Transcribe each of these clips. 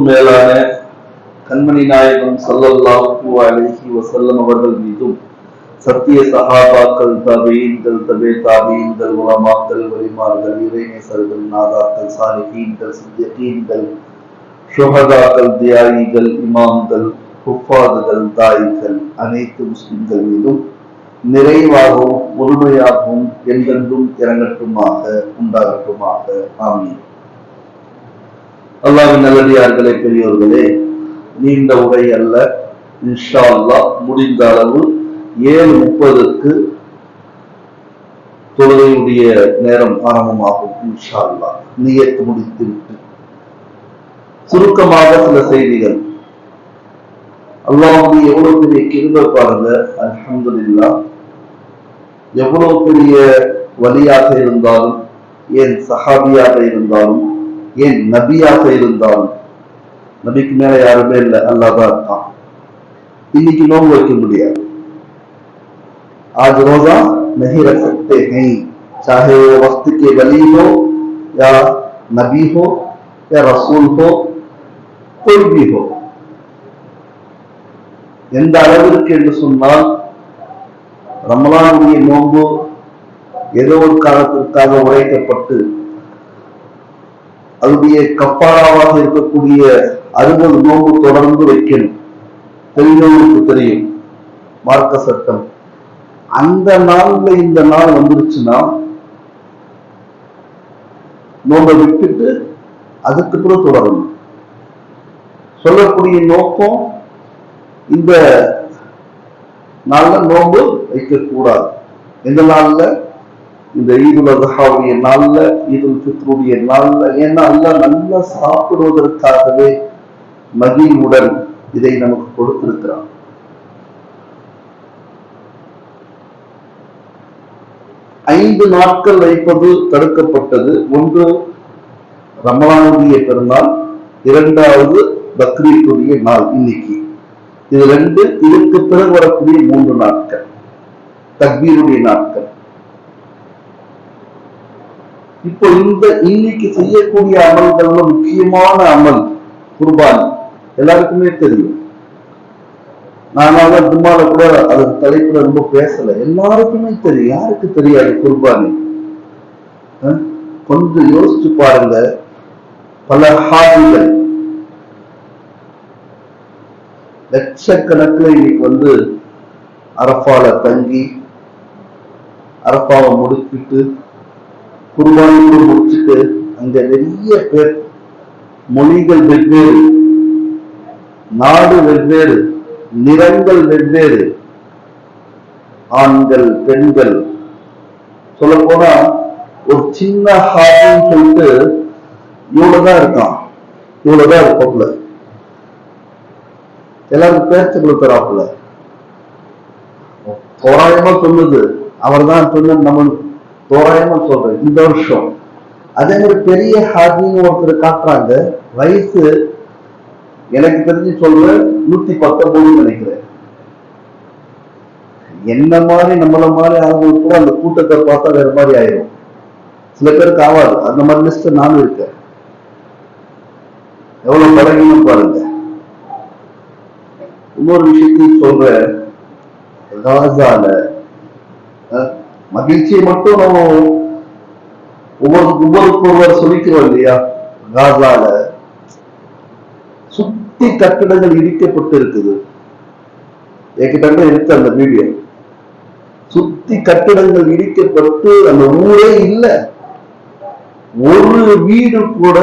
அனைத்துக்கும் மேலான கண்மணி நாயகம் சல்லல்லாஹு அலைஹி வஸல்லம் அவர்கள் மீதும் சத்திய சகாபாக்கள் தபீன்கள் தபே தாபீன்கள் உலமாக்கள் வலிமார்கள் இறைநேசர்கள் நாதாக்கள் சாலிஹீன்கள் சித்தியகீன்கள் சுகதாக்கள் தியாகிகள் இமாம்கள் குஃபாதுகள் தாய்கள் அனைத்து முஸ்லிம்கள் மீதும் நிறைவாகவும் முழுமையாகவும் என்றென்றும் இறங்கட்டுமாக உண்டாகட்டுமாக. ஆமீன். அல்லாவின் நல்லடியார்களே பெரியோர்களே நீண்ட உரை அல்ல. இன்ஷா அல்லாஹ் முடிந்த அளவு ஏழு முப்பதுக்கு தொழுகையுடைய நேரம் ஆரம்பமாகும் இன்ஷா அல்லாஹ் நியத்து முடித்து விட்டு. சுருக்கமாக சில செய்திகள். அல்லாஹுடைய எவ்வளவு பெரிய கிருபை பாருங்க அல்ஹம்துலில்லாஹ். எவ்வளவு பெரிய வலியாக இருந்தாலும் ஏன் சஹாபியாக இருந்தாலும் ஏன் நபியாக இருந்தாலும் நபிக்கு மேல யாருமே இல்லை அல்லாதான் இருக்கான் இன்னைக்கு நோன்பு வைக்க முடியாது आज रोजा नहीं रख सकते हैं चाहे वो वक्त के वली हो या नबी हो या रसूल हो कोई भी हो எந்த அளவிற்கு என்று சொன்னால் ரமலானுடைய நோன்பு ஏதோ ஒரு காலத்திற்காக உழைக்கப்பட்டு அதனுடைய கப்பாராவாக இருக்கக்கூடிய அறுபது நோன்பு தொடர்ந்து வைக்கணும். தெரிஞ்சவங்களுக்கு தெரியும் மார்க்க சட்டம். அந்த நாள்ல இந்த நாள் வந்துருச்சுன்னா நோன்பை விட்டுட்டு அதுக்கு பிறகு தொடரணும். சொல்லக்கூடிய நோக்கம் இந்த நாள்ல நோன்பு வைக்கக்கூடாது. எந்த நாள்ல? இந்த ஈதுல் அதஹாவுடைய நாள்ல ஈதுல் ஃபித்ருடைய நாள்ல ஏன்னா அல்ல நல்லா சாப்பிடுவதற்காகவே மகிழ்வுடன் இதை நமக்கு கொடுத்திருக்கிறான். ஐந்து நாட்கள் வைப்பது தடுக்கப்பட்டது. ஒன்று ரமலானுடைய பெருநாள் இரண்டாவது பக்ரீத்துடைய நாள் இன்னைக்கு. இது ரெண்டு இதுக்கு பிறகு வரக்கூடிய மூன்று நாட்கள். தக்பீருடைய நாட்கள். இப்போ இந்த இன்னைக்கு செய்யக்கூடிய அமல்கள்ல முக்கியமான அமல் குர்பானி. எல்லாருக்குமே தெரியும். நானால தும்மால கூட அதுக்கு தலைப்புல ரொம்ப பேசல. எல்லாருக்குமே தெரியும். யாருக்கு தெரியாது குர்பானி? அஹ்? கொஞ்சம் யோசிச்சு பாருங்க. பல ஹாஜிகள் லட்சக்கணக்கில் இன்னைக்கு வந்து அரப்பால தங்கி அரப்பாவை முடிச்சுட்டு குர்பானியோடு முடிச்சுட்டு அங்க நிறைய பேர் மொழிகள் வெவ்வேறு நாடு வெவ்வேறு நிறங்கள் வெவ்வேறு ஆண்கள் பெண்கள். சொல்ல போனா ஒரு சின்ன ஹார்ட்னு சொல்லிட்டு இவ்வளவுதான் இருக்கான். இவ்வளவுதான் இருப்பாப்புல எல்லாரும் பேச்சு கொடுக்குறாப்புல தோராயமா சொல்லுது. அவர் தான் சொன்ன நம்ம தோராயமா சொல்றேன். இந்த வருஷம். அதே மாதிரி பெரிய ஹாஜின்னு ஒருத்தர் காட்டுறாங்க. வயசு எனக்கு தெரிஞ்சு சொல்றேன் நூத்தி பத்தொன்பதுன்னு நினைக்கிறேன். என்ன மாதிரி நம்மள மாதிரி ஆகும் கூட அந்த கூட்டத்தை பார்த்தா வேற மாதிரி ஆயிரும். சில பேருக்கு ஆகாது. அந்த மாதிரி லிஸ்ட் நானும் இருக்கேன். எவ்வளவு பழகினும் பாருங்க. இன்னொரு விஷயத்தையும் சொல்றேன். காசால அஹ், மகிழ்ச்சியை மட்டும் நம்ம ஒவ்வொரு ஒவ்வொருக்கு ஒருவர் சொல்லிக்கிறோம் இல்லையா? காசால சுத்தி கட்டிடங்கள் இடிக்கப்பட்டு இருக்குது என்கிட்ட இருக்கு அந்த வீடியோ சுத்தி கட்டிடங்கள் இடிக்கப்பட்டு அந்த ஊரே இல்ல. ஒரு வீடு கூட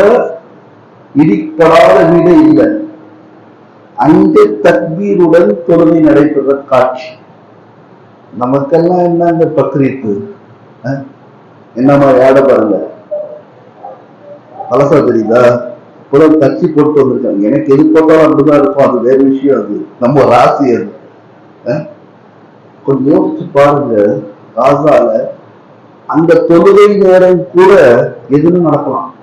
இடிக்கப்படாத வீடே இல்லை. அங்கே தக்பீருடன் தொழுகை நடைபெற காட்சி. நமக்கெல்லாம் என்ன இந்த பக்ரீத்து? அஹ்? ஏட பாருங்க. பழசா தெரியுதா? புலம் தச்சு போட்டு வந்திருக்காங்க. எனக்கு எது போட்டாலும் அப்படிதான் இருக்கும். அது வேற விஷயம் அது. நம்ம ராசி அது. அஹ்? கொஞ்சம் யோசிச்சு பாருங்க. காசால அந்த தொழுகை நேரம் கூட எதுவும் நடக்கலாம்.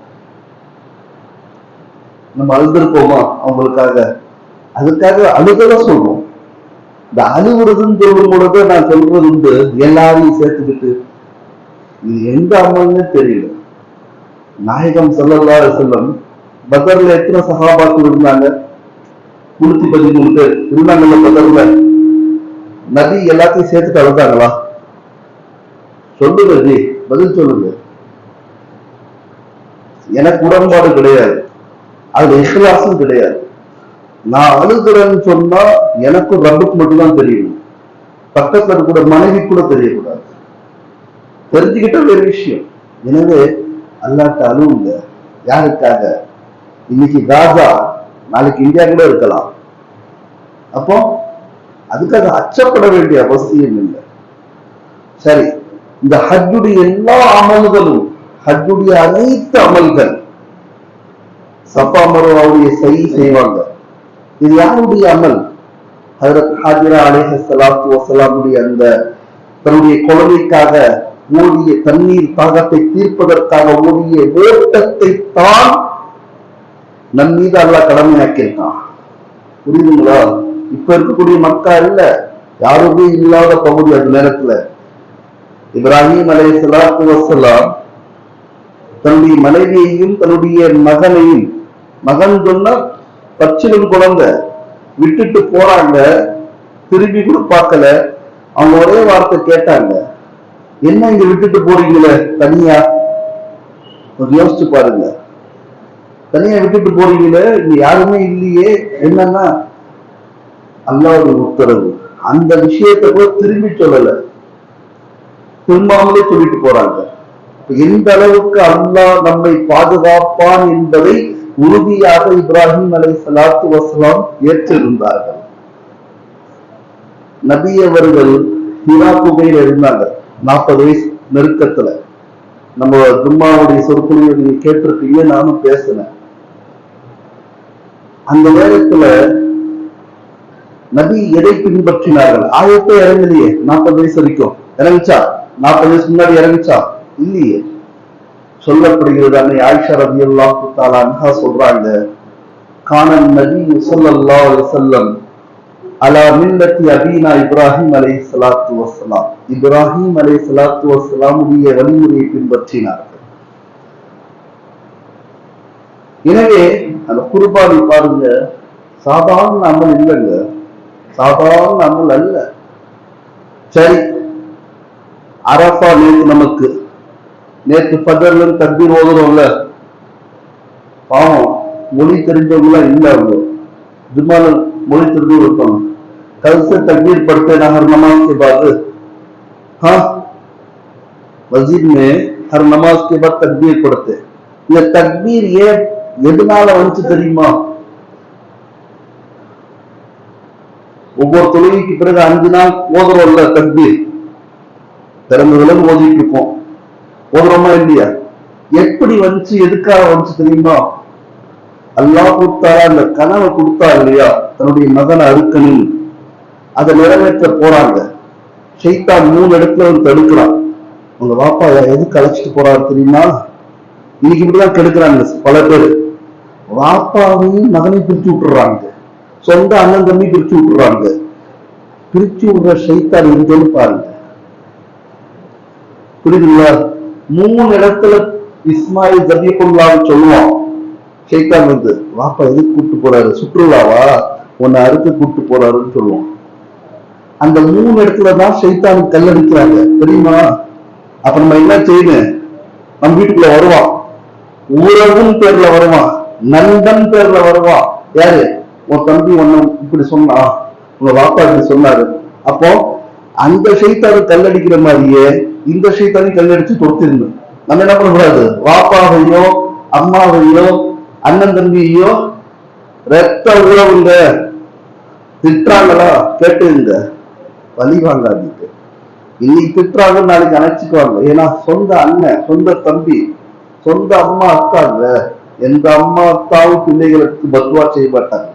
நம்ம அழுந்திருப்போமா அவங்களுக்காக. அதுக்காக அழுகதான் சொல்றோம். இந்த அழுகுறதுன்னு சொல்லும் பொழுது நான் சொல்றது உண்டு. எல்லாரையும் சேர்த்துக்கிட்டு. இது எந்த அமல்னு தெரியல. நாயகம் ஸல்லல்லாஹு அலைஹி பதர்ல எத்தனை சகாபாக்கள் இருந்தாங்க? முன்னூத்தி பதிமூணு பேர். இருந்தாங்கல்ல பதர்ல? நதி எல்லாத்தையும் சேர்த்துட்டு அழுதாங்களா? சொல்லுங்க ஜி. பதில் சொல்லுங்க. எனக்கு உடன்பாடு கிடையாது. அதுல இஹ்லாசும் கிடையாது. நான் அழுகிறேன்னு சொன்னா எனக்கும் ரப்புக்கு மட்டும்தான் தெரியும். பக்கத்துல இருக்கிற மனைவி கூட தெரியக்கூடாது. தெரிஞ்சுக்கிட்ட வேறு விஷயம். எனவே அல்லாட்ட அழுவுங்க. யாருக்காக? இன்னைக்கு காசா நாளைக்கு இந்தியா கூட இருக்கலாம். அப்போ அதுக்காக அச்சப்பட வேண்டிய அவசியம் இல்லை. சரி இந்த ஹஜ்ஜுடைய எல்லா அமல்களும் ஹஜ்ஜுடைய அனைத்து அமல்கள் சப்பா மருவாவுடைய செய் செய்வாங்க. இது யாருடைய அமல்? ஹஜரத் ஹாஜிரா அலேஹ சலாத்து வசலாமுடைய அந்த தன்னுடைய குழந்தைக்காக ஓடிய தண்ணீர் தாகத்தை தீர்ப்பதற்காக ஓடிய ஓட்டத்தை தான் நம் மீது அல்லாஹ் கடமையாக்கியிருக்கான். புரியுதுங்களா? இப்ப இருக்கக்கூடிய மக்கா இல்ல யாருமே இல்லாத பகுதி அந்த நேரத்துல. இப்ராஹிம் அலை சலாத்து வசலாம் தன்னுடைய மனைவியையும் தன்னுடைய மகனையும் மகன் சொன்னா பச்சிலும் குழந்தை. விட்டுட்டு போறாங்க. திரும்பி கூட பார்க்கல. அவங்க ஒரே வார்த்தை கேட்டாங்க. என்ன இங்க விட்டுட்டு போறீங்களே தனியா? கொஞ்சம் யோசிச்சு பாருங்க. தனியா விட்டுட்டு போறீங்களே இங்க யாருமே இல்லையே என்னன்னா? அல்லாவுடைய உத்தரவு. அந்த விஷயத்தை கூட திரும்பி சொல்லல. திரும்பாமலே சொல்லிட்டு போறாங்க. எந்த அளவுக்கு அல்லாஹ் நம்மை பாதுகாப்பான் என்பதை உறுதியாக இப்ராஹிம் அலை சலாத்து வசலாம் ஏற்றிருந்தார்கள். நபி அவர்கள் ஹிரா குகையில் இருந்தாங்க. நாற்பது வயசு நெருக்கத்துல. நம்ம தும்மாவுடைய சொற்பொழிவை நீங்க கேட்டிருக்கீங்க நானும் பேசினேன். அந்த நேரத்துல நபி எதை பின்பற்றினார்கள்? ஆயத்தை இறங்கலையே நாற்பது வயசு வரைக்கும். இறங்குச்சா? நாற்பது வயசு முன்னாடி இறங்குச்சா? இல்லையே. சொல்லப்படுகிறது அன்னை ஆயிஷா ரவி அல்லாஹு சொல்றாங்க காணல் நபி சொல்லல்லா செல்லம் அலா மில்லத்தி அபீனா இப்ராஹிம் அலை சலாத்து வசலாம் இப்ராஹிம் அலை சலாத்து வசலாமுடைய வழிமுறையை பின்பற்றினார்கள். எனவே அந்த குர்பானி பாருங்க சாதாரண அமல் இல்லைங்க. சாதாரண அமல் அல்ல. சரி அரபா நேற்று நமக்கு நேற்று பதர்ல தக்பீர் ஓதுறோம்ல பாவம் மொழி தெரிஞ்சவங்க இல்ல அவங்க ஜும்மால மொழி தெரிஞ்சவங்க இருப்பாங்க कल से तकबीर पढ़ते ना हर नमाज के बाद हाँ मस्जिद में हर नमाज के बाद तकबीर पढ़ते இந்த தக்பீர் ஏன் எதனால வந்துச்சு தெரியுமா ஒவ்வொரு தொழுகைக்கு பிறகு அஞ்சு நாள் ஓதுறோம்ல தக்பீர் பிறந்ததுல இருந்து ஓதிட்டு இருப்போம் ஓதுறோமா இல்லையா? எப்படி வந்துச்சு எதுக்காக வந்துச்சு தெரியுமா? அல்லா கொடுத்தாரா அந்த கனவை கொடுத்தா இல்லையா? தன்னுடைய மகனை அறுக்கணும். அதை நிறைவேற்ற போறாங்க. ஷெய்தா மூணு இடத்துல வந்து தடுக்கிறான். உங்க பாப்பா எதுக்கு அழைச்சிட்டு போறாரு தெரியுமா? இன்னைக்கு இப்படிதான் கெடுக்கிறாங்க பல பேர். வாப்பாவையும் மகனை பிரிச்சு விட்டுறாங்க. சொந்த அண்ணன் தம்பி பிரிச்சு விட்டுறாங்க. பிரிச்சு விடுற ஷெய்தான் இருந்தேன்னு பாருங்க. புரியுதுங்களா? மூணு இடத்துல இஸ்மாயில் ஜபிகுல்லான்னு சொல்லுவான். ஷேக்கான் வந்து வாப்பா எதுக்கு கூப்பிட்டு போறாரு? சுற்றுலாவா? உன்னை அறுத்து கூப்பிட்டு போறாருன்னு சொல்லுவான். அந்த மூணு இடத்துல தான் ஷைத்தான் கல்லடிக்கிறாங்க தெரியுமா? அப்ப நம்ம என்ன செய்யணும்? நம்ம வீட்டுக்குள்ள வருவான். உறவும் பேர்ல வருவான். நண்பன் பேர்ல வருவான். யாரு? உன் தம்பி ஒண்ணு இப்படி சொன்னா உங்க வாப்பா இப்படி சொன்னாரு. அப்போ அந்த ஷைத்தானு கல்லடிக்கிற மாதிரியே இந்த ஷைத்தானு கல்லடிச்சு தொடுத்திருந்தோம். நம்ம என்ன பண்ணக்கூடாது? வாப்பாவையோ அம்மாவையோ அண்ணன் தம்பியையோ ரத்த உறவுங்க திட்டுறாங்களா? கேட்டுங்க. வழி வாங்காதீங்க. இன்னைக்கு திட்டுறாங்க நாளைக்கு அணைச்சிக்குவாங்க. ஏன்னா சொந்த அண்ணன் சொந்த தம்பி சொந்த அம்மா அக்காங்க. எந்த அம்மா அக்காவும் பிள்ளைகளுக்கு பத்வா செய்ய மாட்டாங்க.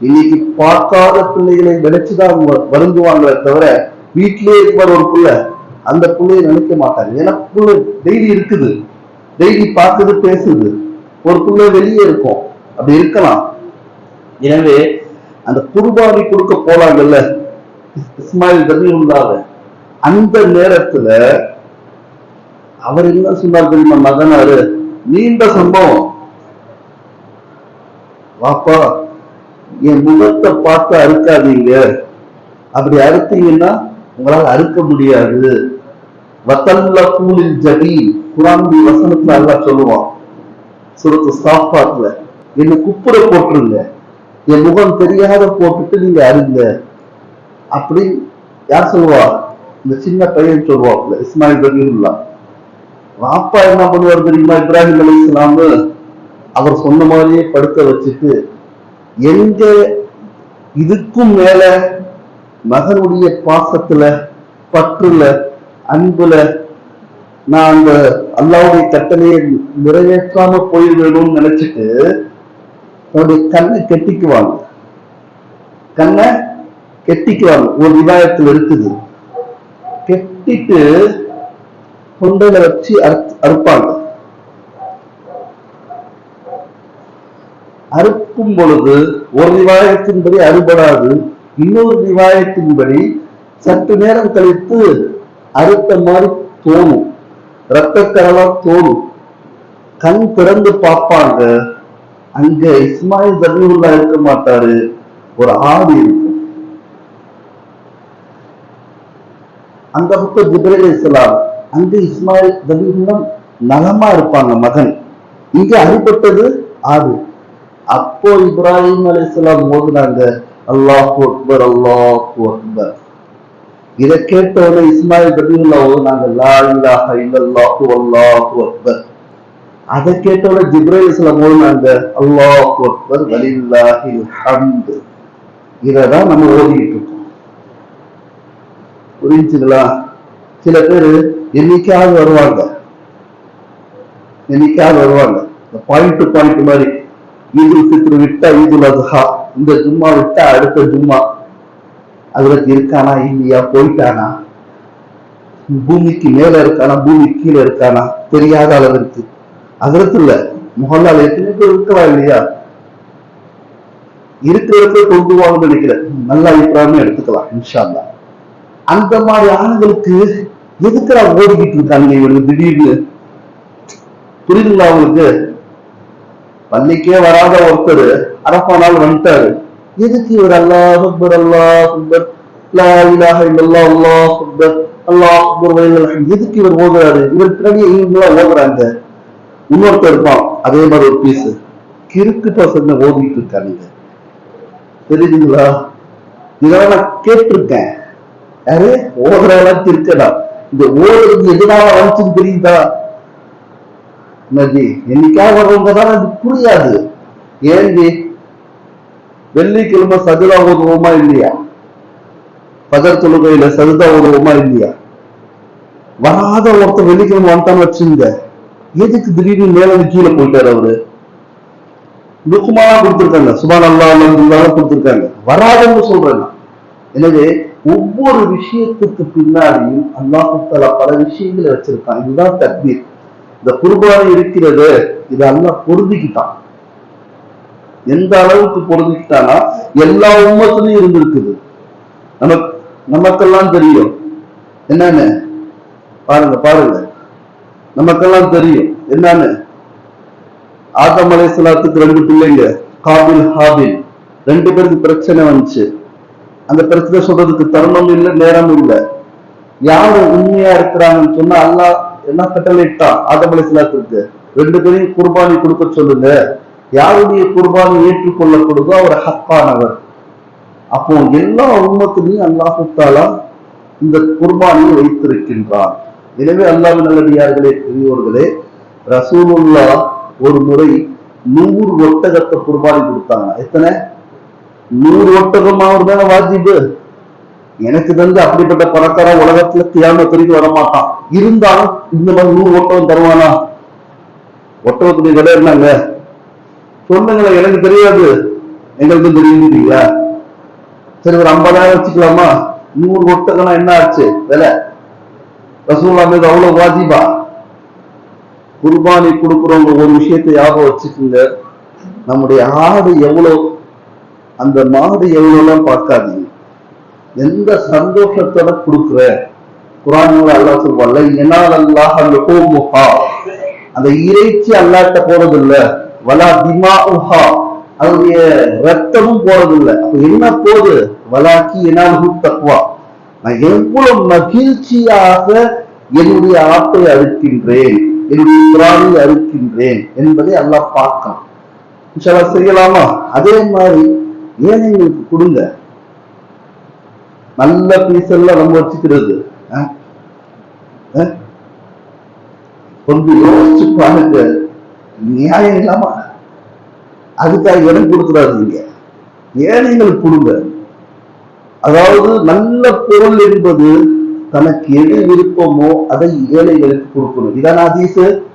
இன்னைக்கு பார்க்காத பிள்ளைகளை நினைச்சுதான் வருந்துவாங்களே தவிர வீட்டிலே இருக்கிற ஒரு பிள்ளை அந்த பிள்ளையை நினைக்க மாட்டாங்க ஏன்னா பிள்ளை டெய்லி இருக்குது. டெய்லி பார்க்குது பேசுது. ஒரு பிள்ளை வெளியே இருக்கும். அப்படி இருக்கலாம். எனவே அந்த குர்பானி கொடுக்க போலாங்கல்ல இஸ்மாயில் ஜபீருல்லாவ அந்த நேரத்துல அவர் என்ன சொன்னார் தெரியுமா மகனாரு? நீண்ட சம்பவம். வாப்பா என் முகத்தை பார்த்து அறுக்காதீங்க. அப்படி அறுத்தீங்கன்னா உங்களால் அறுக்க முடியாது. வத்தல்ல கூலில் ஜபி. குரான்டி வசனத்துல அல்லாஹ் சொல்லுவான். சுரத்து சாப்பாட்டுல என்ன குப்புற போட்டுருங்க. என் முகம் தெரியாத போட்டுட்டு நீங்க அருங்க அப்படி யார் சொல்லுவா? இந்த சின்ன பையன் சொல்லுவாப்ல இஸ்மாயில் ரபீல்லா வாப்பா என்ன பண்ணுவார் தெரியுமா? இப்ராஹிம் அலி இஸ்லாமு அவர் சொன்ன மாதிரியே படுக்க வச்சுட்டு எங்க இதுக்கும் மேல மகனுடைய பாசத்துல பற்றுல அன்புல நான் அந்த அல்லாவுடைய கட்டளையை நிறைவேற்றாம போயிடணும்னு நினைச்சிட்டு தன்னுடைய கண்ணை கெட்டிக்குவாங்க. கண்ணை கெட்டிக்குவாங்க. ஒரு விவாதத்தில் இருக்குது. கெட்டிட்டு தொண்டையில வச்சு அறுப்பாங்க. அறுக்கும் பொழுது ஒரு நிவாயத்தின்படி அறுபடாது இன்னொரு நிவாயத்தின்படி சற்று நேரம் கழித்து அறுத்த மாதிரி தோணும். இரத்தக்கரலா தோணும். கண் திறந்து பார்ப்பாங்க. அங்க இஸ்மாயில் தபியுல்லா இருக்க மாட்டாரு. ஒரு ஆடு இருக்கும். அந்த பக்கம் ஜிப்ரேல் இஸ்லாம் அங்க இஸ்மாயில் தபியுல்லா நலமா இருப்பாங்க மகன். இங்க அடிபட்டது ஆடு. அப்போ இப்ராஹிம் அலிஸ்லாம் ஓதுனாங்க அல்லாஹ் அக்பர் அல்லாஹ் அக்பர். இதை கேட்டவன இஸ்மாயில் தபியுல்லா ஓதுனாங்க லா இல்லாஹ இல்லல்லாஹு அல்லாஹு அக்பர். அதை கேட்டவன ஜிப்ரேல் இஸ்லாம் ஓதுனாங்க அல்லாஹ் அக்பர் வலில்லாஹில் ஹம்து இததான் நம்ம ஓதிக்கிட்டு இருக்கோம். புரிஞ்சுங்களா? சில பேர் என்னைக்காவது வருவாங்க. என்னைக்காவது வருவாங்க. இந்த பாயிண்ட் டு பாயிண்ட் மாதிரி ஈதுல் ஃபித்ர் விட்டா ஈதுல் அதுஹா. இந்த ஜும்மா விட்டா அடுத்த ஜும்மா. அதுல இருக்கானா? இல்லையா? போயிட்டானா? பூமிக்கு மேல இருக்கானா? பூமி கீழே இருக்கானா? தெரியாத அளவிற்கு. அதற்கு இல்ல முகல்லால் எத்தனை பேர் இருக்கலாம் இல்லையா? இருக்கிறத கொண்டு வாங்கன்னு நினைக்கிறேன். நல்ல அபிப்பிராயமே எடுத்துக்கலாம் இன்ஷால்லா அந்த மாதிரி ஆண்களுக்கு எதுக்குடா ஓடிக்கிட்டு இருக்காங்க இவங்க திடீர்னு? புரியுதுங்களா அவங்களுக்கு பள்ளிக்கே வராத ஒருத்தர் அரப்பா நாள் வந்துட்டாரு. எதுக்கு இவர் அல்லாஹ் அக்பர் அல்லாஹ் அக்பர்? லா இலாஹ இல்லல்லாஹ் அல்லாஹ் அக்பர். அல்லாஹ் அக்பர் வலில் எதுக்கு இவர் ஓதுறாரு? இவர் பின்னாடியே ஓகுறாங்க ஓதுறாங்க. இன்னொருத்தர் இருப்பான். அதே மாதிரி ஒரு பீஸ் கிறுக்கு பசங்க ஓதிட்டு இருக்காங்க தெரியுதுங்களா? இதெல்லாம் நான் கேட்டிருக்கேன். யாரு? ஓதுறவெல்லாம் இருக்கடா இந்த ஓடுறது எதுனால வந்துச்சுன்னு தெரியுதா? நதி. என்னைக்காக வர்றவங்க தான் அது புரியாது ஏன்டி வெள்ளிக்கிழமை சதுரா ஓதுவோமா இல்லையா? பதர் தொழுகையில சதுதா உருவமா இல்லையா? வராத ஒருத்தர் வெள்ளிக்கிழமை வந்துட்டான்னு வச்சுங்க எதுக்கு திடீர்னு மேல கீழே போயிட்டாரு அவரு? லுக்குமாலாம் கொடுத்துருக்காங்க. சுபான் அல்லா அல்லாஹ் கொடுத்துருக்காங்க. வராதுன்னு சொல்றேன் எனவே ஒவ்வொரு விஷயத்துக்கு பின்னாடியும் அல்லாஹு பல விஷயங்களை வச்சிருக்கான். இதுதான் தக்பீர். இந்த குர்பானி இருக்கிறது இதெல்லாம் பொருந்திக்கிட்டான். எந்த அளவுக்கு பொருந்திக்கிட்டானா எல்லா உம்மத்திலையும் இருந்திருக்குது. நமக்கு நமக்கெல்லாம் தெரியும். என்னன்னு? பாருங்க பாருங்க. நமக்கெல்லாம் தெரியும். என்னன்னு? ஆதம் அலைஹிஸ்ஸலாத்துக்கு ரெண்டு பிள்ளைங்க காபில் ஹாபில். ரெண்டு பேருக்கு பிரச்சனை வந்துச்சு. அந்த பிரச்சனை சொல்றதுக்கு தருணம் இல்லை நேரம் இல்லை. யாரு உண்மையா இருக்கிறாங்கன்னு சொன்னா அல்லாஹ் என்ன கட்டளையிட்டான் ஆதம் அலைஹிஸ்ஸலாத்துக்கு ரெண்டு பேரையும் குர்பானி கொடுக்க சொல்லுங்க. யாருடைய குர்பானி ஏற்றுக்கொள்ளப்படுதோ அவர் ஹக்கானவர். அப்போ எல்லா உண்மத்திலையும் அல்லாஹுத்தாலா இந்த குர்பானியை வைத்திருக்கின்றான். எனவே அல்லாஹ் நல்லடியார்களே பெரியோர்களே ரசூலுல்லா ஒரு முறை நூறு ஒட்டகத்தை குர்பானி கொடுத்தாங்க. எத்தனை? நூறு ஒட்டகம் அவர் தானே வாஜிபு? எனக்கு தெரிஞ்சு அப்படிப்பட்ட பணக்கார உலகத்துல தியானம் வரைக்கும் வரமாட்டான். இருந்தாலும் இந்த மாதிரி நூறு ஒட்டகம் தருவானா? ஒட்டகத்துடைய விலை என்னங்க? சொல்லுங்களேன் எனக்கு தெரியாது. எங்களுக்கு தெரியுங்களா சரி ஒரு ஐம்பதாயிரம் வச்சுக்கலாமா? நூறு ஒட்டகம்னா என்ன ஆச்சு? விலை? ரசூல்லா மீது அவ்வளவு வாஜிபா. குர்பானி கொடுக்குறவங்க ஒரு விஷயத்தை ஞாபகம் வச்சுக்கோங்க. நம்முடைய ஆடு எவ்வளவு? அந்த மாடு எவ்வளவுலாம் பார்க்காதீங்க. எந்த சந்தோஷத்தோட கொடுக்குற குரான்ல அல்லாஹ் சொல்வாள் என்னால் அல்லாஹ் அந்த அந்த இறைச்சி அல்லாட்ட போறது இல்ல வலா திமா உஹா அதனுடைய ரத்தமும் போறதில்லை. அப்ப என்ன போகுது? வலாக்கி என்னால் தக்குவா நான் எவ்வளவு மகிழ்ச்சியாக என்னுடைய ஆட்டை அறுக்கின்றேன் என்னுடைய குரானை அறுக்கின்றேன் என்பதை அல்லாஹ் பார்க்கலாம் செய்யலாமா? அதே மாதிரி ஏழைங்களுக்கு கொடுங்க. நல்ல பீஸ் எல்லாம் நம்ம வச்சுக்கிறது. அஹ்? அஹ்? கொஞ்சம் யோசிச்சு பாருங்க. நியாயம் இல்லாம அதுக்காக இடம் கொடுத்துடாதீங்க ஏழைகள் கொடுங்க. அதாவது நல்ல பொருள் என்பது தனக்கு எது விருப்பமோ அதை ஏழைகளுக்கு கொடுக்கணும். இதான அதீசு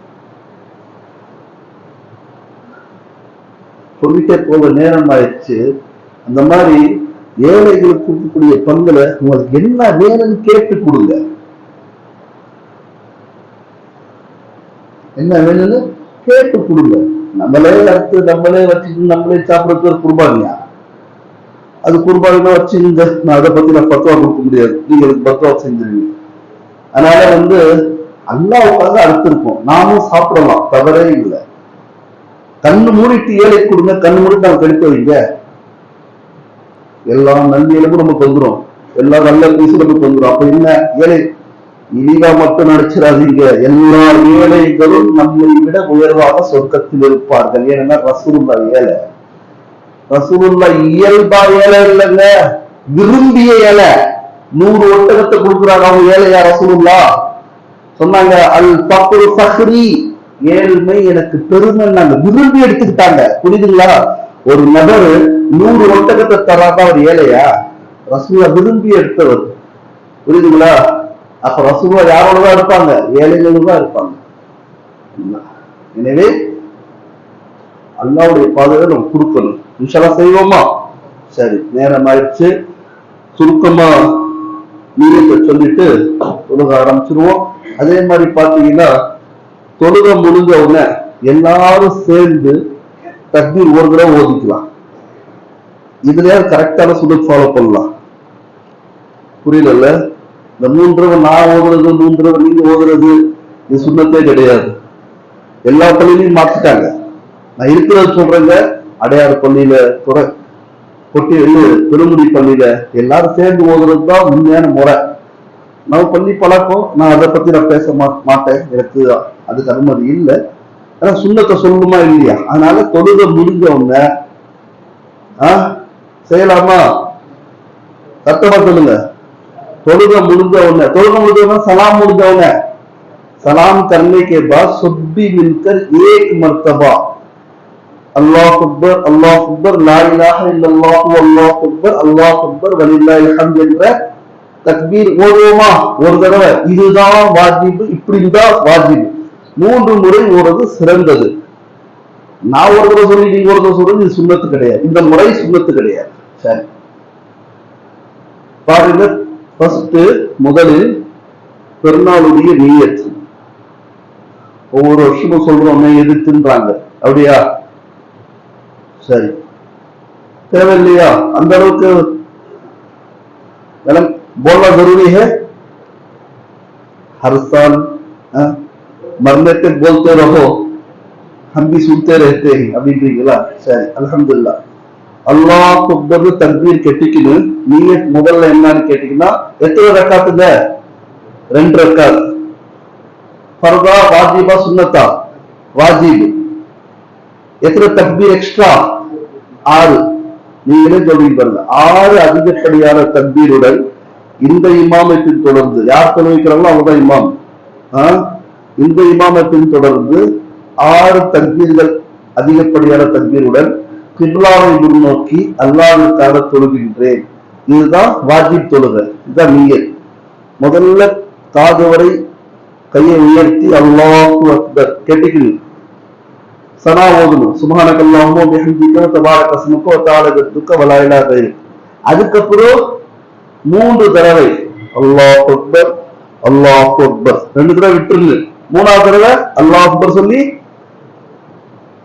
சொல்லிட்டே போக நேரம் ஆயிடுச்சு. அந்த மாதிரி ஏழைகளுக்கு கொடுக்கக்கூடிய பங்குல உங்களுக்கு என்ன வேணும்னு கேட்டு கொடுங்க. என்ன வேணும்னு கேட்டு கொடுங்க. நம்மளே அறுத்து நம்மளே வச்சுட்டு நம்மளே சாப்பிடறது ஒரு குர்பானியா அது குர்பானினா வச்சு இந்த நான் அதை பத்தி நான் பத்துவா கொடுக்க முடியாது. நீங்க அதுக்கு பத்துவா செஞ்சிருவீங்க. அதனால வந்து அல்லாவுக்காக அறுத்திருப்போம் நாமும் சாப்பிடலாம். தவறே இல்லை. கண்ணு மூடிட்டு ஏழை கொடுங்க. கண்ணு மூடிட்டு நான் கெடுக்க வைங்க. எல்லா நன்மையிலும் நமக்கு வந்துடும் எல்லா நல்ல நியூஸும் நமக்கு வந்துடும் அப்ப என்ன? ஏழை இழிவா மட்டும் நடிச்சிடாதீங்க. எல்லா ஏழைகளும் நம்மை விட உயர்வாக சொர்க்கத்தில் இருப்பார்கள். ஏன்னா ரசூலுல்லா ஏழை. ரசூலுல்லா இயல்பா ஏழை இல்லைங்க. விரும்பிய ஏழை. நூறு ஒட்டகத்தை கொடுக்குறாங்க அவங்க ஏழையா ரசூலுல்லா? சொன்னாங்க அல் பக்குரு ஃபஹ்ரி. ஏழ்மை எனக்கு பெருமை நாங்க விரும்பி எடுத்துக்கிட்டாங்க. புரியுதுங்களா? ஒரு நபர் நூறு ஒட்டகத்தை தராத அவர் ஏழையா? ரசூலா விரும்பி எடுத்தவர். புரியுதுங்களா? அப்ப ரசூலா யாரோட தான் இருப்பாங்க? ஏழைகளோட தான் இருப்பாங்க எனவே அல்லாவுடைய பாதையை நம்ம கொடுக்கணும். இன்ஷாலா செய்வோமா? சரி நேரம் ஆயிடுச்சு. சுருக்கமா நீங்க சொல்லிட்டு தொழுக ஆரம்பிச்சிருவோம். அதே மாதிரி பாத்தீங்கன்னா தொழுக முடிஞ்ச உடனே எல்லாரும் சேர்ந்து தக்பீர் ஒரு தடவை ஓதிக்கலாம் இதுல கரெக்டான சுடத் ஃபாலோ பண்ணலாம். புரியல இந்த மூன்று தடவை நான் ஓதுறது மூன்று தடவை நீங்க ஓதுறது இது சுண்ணத்தே கிடையாது. எல்லா பள்ளியிலையும் மாத்திட்டாங்க. நான் இருக்கிறத சொல்றேங்க அடையாறு பள்ளியில துறை கொட்டி இது திருமுடி பள்ளியில எல்லாரும் சேர்ந்து ஓதுறது தான் உண்மையான முறை. நம்ம பள்ளி பழக்கம். நான் அதை பத்தி நான் பேச மாட்டேன். எனக்கு அதுக்கு அனுமதி இல்லை. ஆனா சுண்ணத்தை சொல்லணுமா இல்லையா? அதனால தொழுக முடிஞ்சவங்க செய்யலாமா? சத்தமா சொல்லுங்க. தொழுக முடிஞ்சவன தொழுக முடிஞ்சவன சலாம் முடிஞ்சவன सलाम करने के बाद सुब्बी मिलकर एक मरतबा अल्लाह अकबर अल्लाह அல்லாஹ் अल्लाह अकबर अल्लाह अकबर வலில்லாஹ் என்ற தக்பீர் ஓதுவோமா? ஒரு தடவை. இதுதான் வாஜிபு இப்படி இருந்தா வாஜிபு. மூன்று முறை ஓடுறது சிறந்தது நான் ஒரு தடவை சொல்லி நீங்க ஒரு தடவை சொல்றது இது சுண்ணத்து கிடையாது இந்த முறை சுண்ணத்து கிடையாது சரி பாருங்க ஃபர்ஸ்ட் முதலில் பெருநாளுடைய நீயத் ஒவ்வொரு வருஷமும் சொல்றோமே எதுக்குன்றாங்க அப்படியா சரி தேவையில்லையா அந்த அளவுக்கு मैडम बोलना जरूरी है हर साल हाँ, मरने तक बोलते रहो हम भी सुनते रहते हैं அப்படின்றீங்களா சரி அல்ஹம்துலில்லாஹ் அல்லாஹ் அக்பர் தக்பீர் கெட்டிக்கணும் நீயத் முதல்ல என்னன்னு கேட்டீங்கன்னா எத்தனை ரக்காத்துங்க ரெண்டு ரக்காத் ஃபர்தா வாஜிபா சுன்னத்தா வாஜிப் எத்தனை தக்பீர் எக்ஸ்ட்ரா ஆறு நீங்களே சொல்றீங்க பாருங்க ஆறு அதிகப்படியான தக்பீருடன் இந்த இமாமத்தின் தொடர்ந்து யார் தொழுவிக்கிறாங்களோ அவங்க தான் இமாம் ஆ? இந்த இமாமத்தில் தொடர்ந்து ஆறு தக்பீர்கள் அதிகப்படியான தக்பீருடன் கிப்லாவை முன்னோக்கி அல்லாவிற்காக தொழுகின்றேன். இதுதான் வாஜிப் தொழுகை. இதுதான் நீயர் முதல்ல காது வரை கையை உயர்த்தி அல்லாஹு அக்பர். கேட்டுக்கிறீங்க சனா ஓதணும். சுமான அல்லாஹும்ம பிஹம்திக தபாரக ஸ்முக வ தஆலா அதுக்கப்புறம் மூன்று தடவை அல்லாஹ் அக்பர் அல்லாஹ் அக்பர். ரெண்டு தடவை விட்டுருங்க. மூணாவது தடவை அல்லாஹ் அக்பர் சொல்லி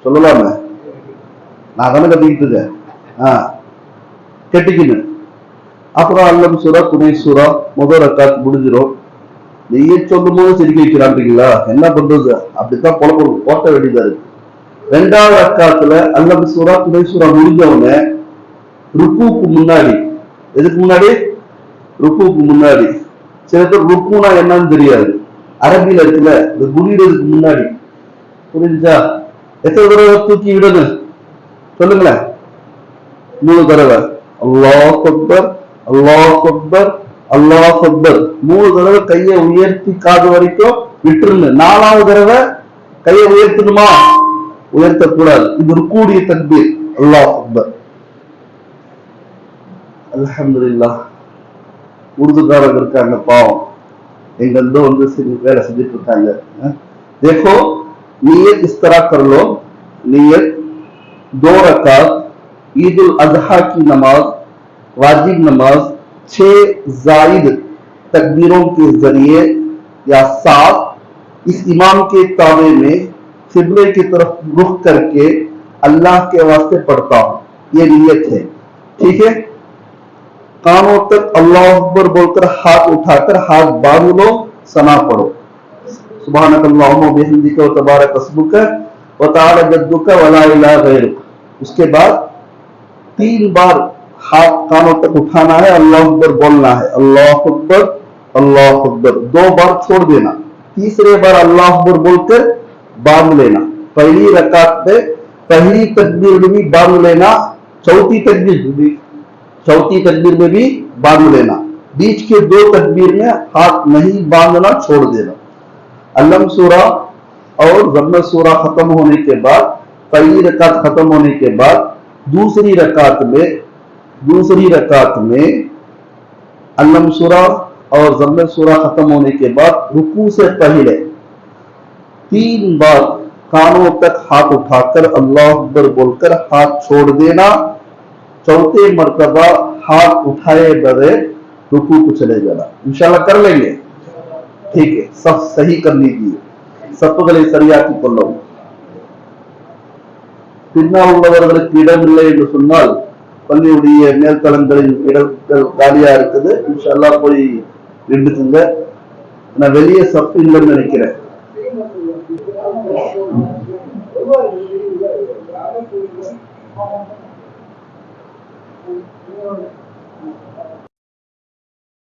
சொல்லலாமே? நான் தானே கட்டிக்கிட்டு இருக்கேன். ஆ கெட்டிக்கணும் அப்புறம் அல்லம் சுரா துணை சுரா முதல் ரக்காத் முடிஞ்சிடும் நீயே சொல்லும் போது சிரிக்க வைக்கிறான்றீங்களா? என்ன பண்றது? அப்படித்தான் குழப்பம் ஓட்ட வேண்டியதா இருக்கு. ரெண்டாவது அக்காத்துல அல்லம் சுரா துணை சுரா முடிஞ்ச ருக்குவுக்கு முன்னாடி எதுக்கு முன்னாடி? ருக்குவுக்கு முன்னாடி. சில பேர் ருக்குனா என்னன்னு தெரியாது. அரபியில் இருக்குல்ல இந்த குடியிறதுக்கு முன்னாடி. புரிஞ்சா எத்தனை தடவை தூக்கி விடணும் சொல்லுங்களேன். மூணு தடவை. அல்லாஹ் அக்பர் அல்லாஹ் அக்பர் அல்லாஹ் அக்பர். மூணு தடவை கையை உயர்த்தி காது வரைக்கும் விட்டுருங்க. நாலாவது தடவை கையை உயர்த்தணுமா? உயர்த்தக்கூடாது. இது கூடிய தக்பீர். அல்லாஹ் அக்பர். அலமதுல்லா உருதுகாரங்க இருக்காங்க பாவம். ایک ان سے غیر صدیق اٹھائی جاتی ہاں؟ دیکھو، نیت اس طرح کر لو، نیت دو رکعت، عید الاضحیٰ کی نماز، واجب نماز، چھ زائد تکبیروں کے ذریعے یا سات اس امام کے تابع میں قبلے کی طرف رخ کر کے اللہ کے واسطے پڑھتا ہوں۔ یہ نیت ہے، ٹھیک ہے؟ کانوں تک اللہ اکبر بول کر ہاتھ اٹھا کر ہاتھ باندھ لو سنا پڑھو۔ سبحانک اللہم و بحمدک و تبارک اسمک و تعالی جدک ولا الہ غیرک۔ اس کے بعد تین بار ہاتھ کانوں تک اٹھانا ہے، اللہ اکبر بولنا ہے۔ اللہ اکبر اللہ اکبر۔ دو بار چھوڑ دینا۔ تیسرے بار اللہ اکبر بول کر باندھ لینا۔ پہلی رکعت پہ پہلی تکبیر میں بھی باندھ لینا، چوتھی تکبیر بھی۔ چوتھی تدبیر میں بھی باندھ لینا۔ بیچ کے دو تدبیر میں ہاتھ نہیں باندھنا چھوڑ دینا۔ علم سورہ اور ضمن سورہ ختم ہونے کے بعد، پہلی رکعت ختم ہونے کے بعد، دوسری رکعت میں، دوسری رکعت میں علم سورہ اور ضمن سورہ ختم ہونے کے بعد رکوع سے پہلے تین بار کانوں تک ہاتھ اٹھا کر اللہ اکبر بول کر ہاتھ چھوڑ دینا۔ चौथे मर्तबा हाथ उठाए बगैर रुकू को चले जाना इंशाल्लाह कर लेंगे ठीक है सब सही कर लीजिए சப்புகளை சரியாக்கிக் கொள்ளவும் பின்னால் உள்ளவர்களுக்கு இடமில்லை என்று சொன்னால் பள்ளியுடைய மேல்தளங்களில் இடங்கள் காலியா இருக்குது இன்ஷால்லா போய் நின்றுக்குங்க நான் வெளியே சப்பு இல்லைன்னு நினைக்கிறேன்